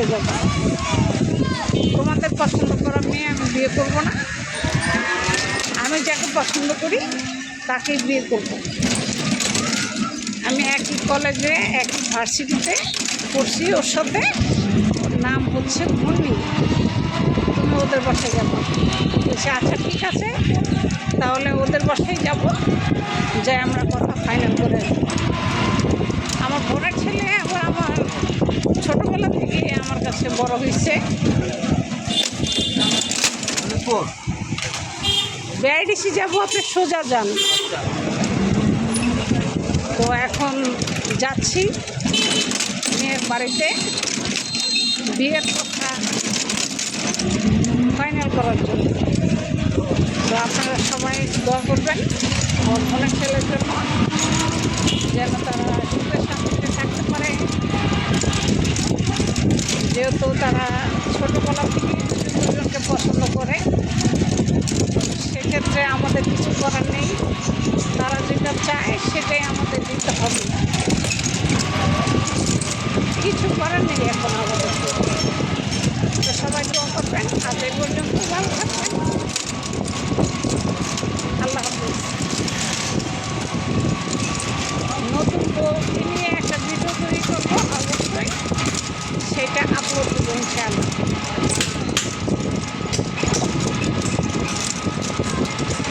বাড়িতে যাব? তোমাদের পছন্দ করা মেয়ে আমি বিয়ে করব না। আমি যাকে পছন্দ করি, তাকেই বিয়ে করব। আমি একই কলেজে একই ভার্সিটিতে পড়ছি। ওর সাথে নাম হচ্ছে মুন্নি। তুমি ওদের বাসায় যাব। বলছে আচ্ছা ঠিক আছে। তাহলে ওদের বাসায় যাব। যাই আমরা কথা ফাইনাল করে আসব। আমার বোনের ছেলে আবার আমার ছোটোবেলা থেকে আমার কাছে বড় হয়েছে বিআইডিসি যাব, আপনি সোজা যান। তো এখন যাচ্ছি মেয়ের বাড়িতে। বিয়ের কথা ফাইনাল করার জন্য। তো আপনারা সবাই দোয়া করবেন। আমার ছেলের জন্য। যেহেতু তারা ছোটোবেলা থেকে দুজনকে পছন্দ করে, সেক্ষেত্রে আমাদের কিছু করার নেই। তারা যেটা চায় সেটাই আমাদের দিতে হবে। কিছু করার নেই এখন আমাদের। outro Gonçalo.